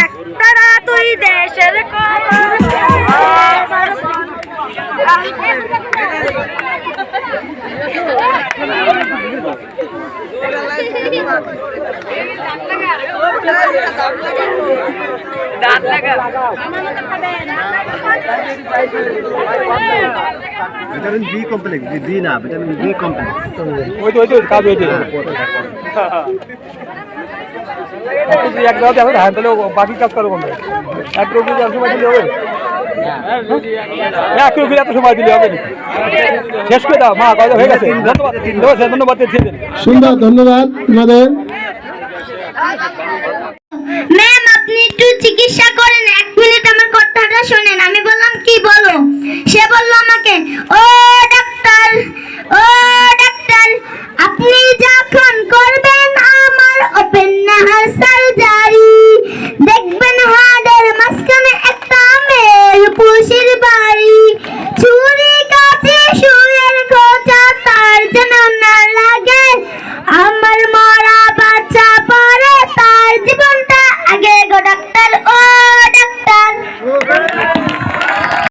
একতারা তুই দেশের vitamin B complex B না ভিটামিন বি কমপ্লেক্স ওই তো ওই তো কাজ হয়েছে এক জায়গাতে হবে তাহলে বাকি কাজ করো কোনটা এক রোগী দিলে হবে। ধন্যবাদ ধন্যবাদ সুন্দর ধন্যবাদ তোমাদের। ম্যাম আপনি একটু চিকিৎসা করেন এক মিনিট আমার কথাটা শোনেন। আমি বললাম কি বলো? সে বলল আমাকে ও Ay, ¿qué